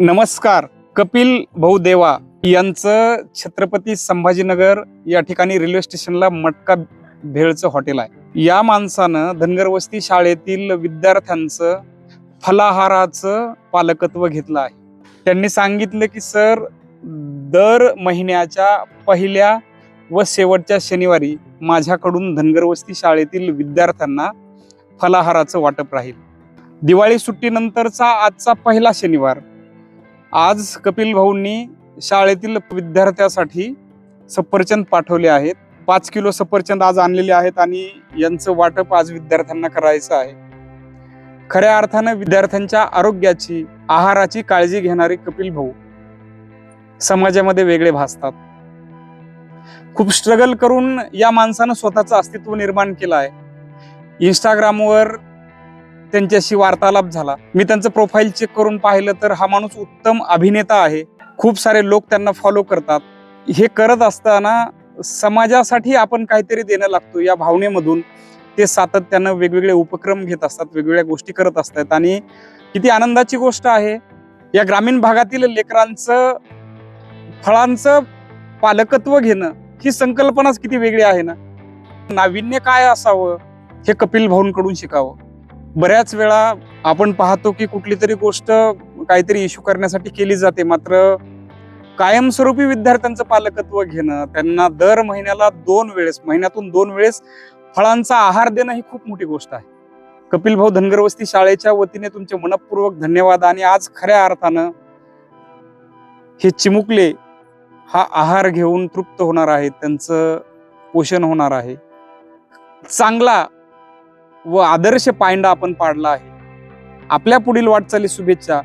नमस्कार कपिल भाऊ देवा यांचं छत्रपती संभाजीनगर या ठिकाणी रेल्वे स्टेशनला मटका भेळचं हॉटेल आहे. या माणसानं धनगरवस्ती शाळेतील विद्यार्थ्यांचं फलाहाराचं पालकत्व घेतलं आहे. त्यांनी सांगितलं की सर दर महिन्याच्या पहिल्या व शेवटच्या शनिवारी माझ्याकडून धनगरवस्ती शाळेतील विद्यार्थ्यांना फलाहाराचं वाटप राहील. दिवाळी सुट्टीनंतरचा आजचा पहिला शनिवार आज कपिल भाऊंनी शाळेतील विद्यार्थ्यासाठी सफरचंद पाठवले आहेत. पाच किलो सफरचंद आज आणलेले आहेत आणि यांचं वाटप आज विद्यार्थ्यांना करायचं आहे. खऱ्या अर्थानं विद्यार्थ्यांच्या आरोग्याची आहाराची काळजी घेणारे कपिल भाऊ समाजामध्ये वेगळे भासतात. खूप स्ट्रगल करून या माणसानं स्वतःचं अस्तित्व निर्माण केलं आहे. इंस्टाग्रामवर त्यांच्याशी वार्तालाप झाला. मी त्यांचं प्रोफाईल चेक करून पाहिलं तर हा माणूस उत्तम अभिनेता आहे. खूप सारे लोक त्यांना फॉलो करतात. हे करत असताना समाजासाठी आपण काहीतरी देणं लागतो. या भावनेमधून ते सातत्यानं वेगवेगळे उपक्रम घेत असतात वेगवेगळ्या गोष्टी करत असतात. आणि किती आनंदाची गोष्ट आहे. या ग्रामीण भागातील लेकरांचं फळांचं पालकत्व घेणं ही संकल्पनाच किती वेगळी आहे ना? नाविन्य काय असावं? हे कपिल भाऊंकडून शिकावं. बऱ्याच वेळा आपण पाहतो की कुठली तरी गोष्ट काहीतरी इश्यू करण्यासाठी केली जाते. मात्र कायमस्वरूपी विद्यार्थ्यांचं पालकत्व घेणं त्यांना दर महिन्याला दोन वेळेस महिन्यातून दोन वेळेस फळांचा आहार देणं ही खूप मोठी गोष्ट आहे. कपिल भाऊ धनगर वस्ती शाळेच्या वतीने तुमचे मनपूर्वक धन्यवाद आणि आज खऱ्या अर्थानं हे चिमुकले हा आहार घेऊन तृप्त होणार आहे त्यांचं पोषण होणार आहे. चांगला व आदर्श पायंडा आपण पाडला आहे. आपल्या पुढील वाटचाली शुभेच्छा.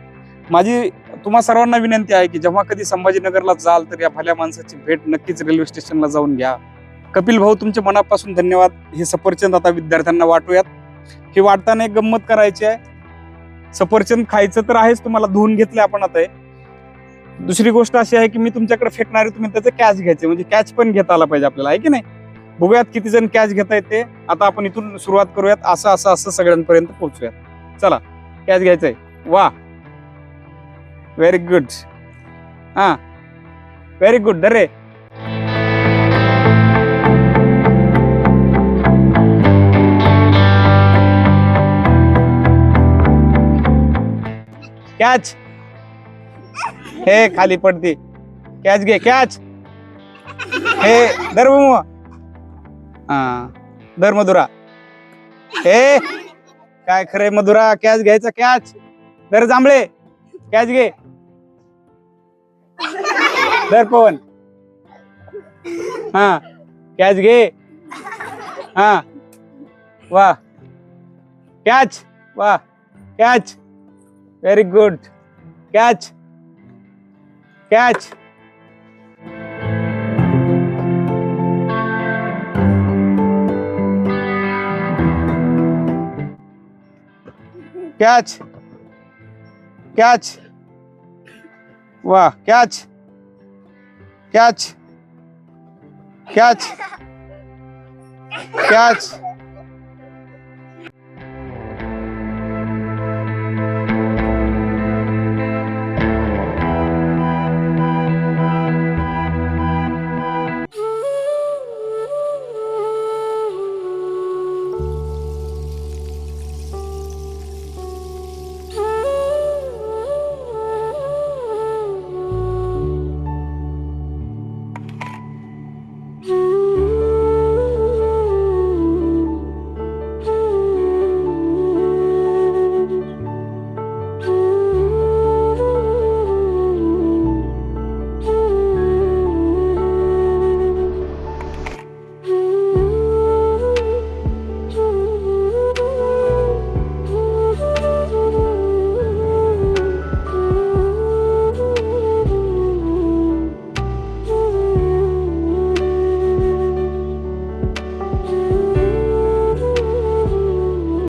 माझी तुम्हा सर्वांना विनंती आहे की जेव्हा कधी संभाजीनगरला जाल तर या भल्या माणसाची भेट नक्कीच रेल्वे स्टेशनला जाऊन घ्या. कपिल भाऊ तुमचे मनापासून धन्यवाद. हे सफरचंद आता विद्यार्थ्यांना वाटूयात. हे वाटताना एक गंमत करायची आहे. सफरचंद खायचं तर आहेच तुम्हाला धुवून घेतले आपण आता दुसरी गोष्ट अशी आहे की मी तुमच्याकडे फेकणारे तुम्ही त्याचं कॅच घ्यायचे म्हणजे कॅच पण घेता आला पाहिजे आपल्याला आहे की नाही? बघूयात किती जण कॅच घेता येते आता आपण इथून सुरुवात करूयात. असं असं असं सगळ्यांपर्यंत पोहोचूयात. चला कॅच घ्यायचंय. वा. व्हेरी गुड हा. व्हेरी गुड दरे कॅच हे खाली पडते. कॅच घे. कॅच हे दर हा. दर मधुरा. हे काय खरंय मधुरा कॅच घ्यायचा कॅच. दर जांभळे कॅच घे. दर पवन. हा कॅच घे. हा. वा. कॅच वा. Catch. Very good. Catch. Catch. Catch catch वा कॅच कॅच कॅच कॅच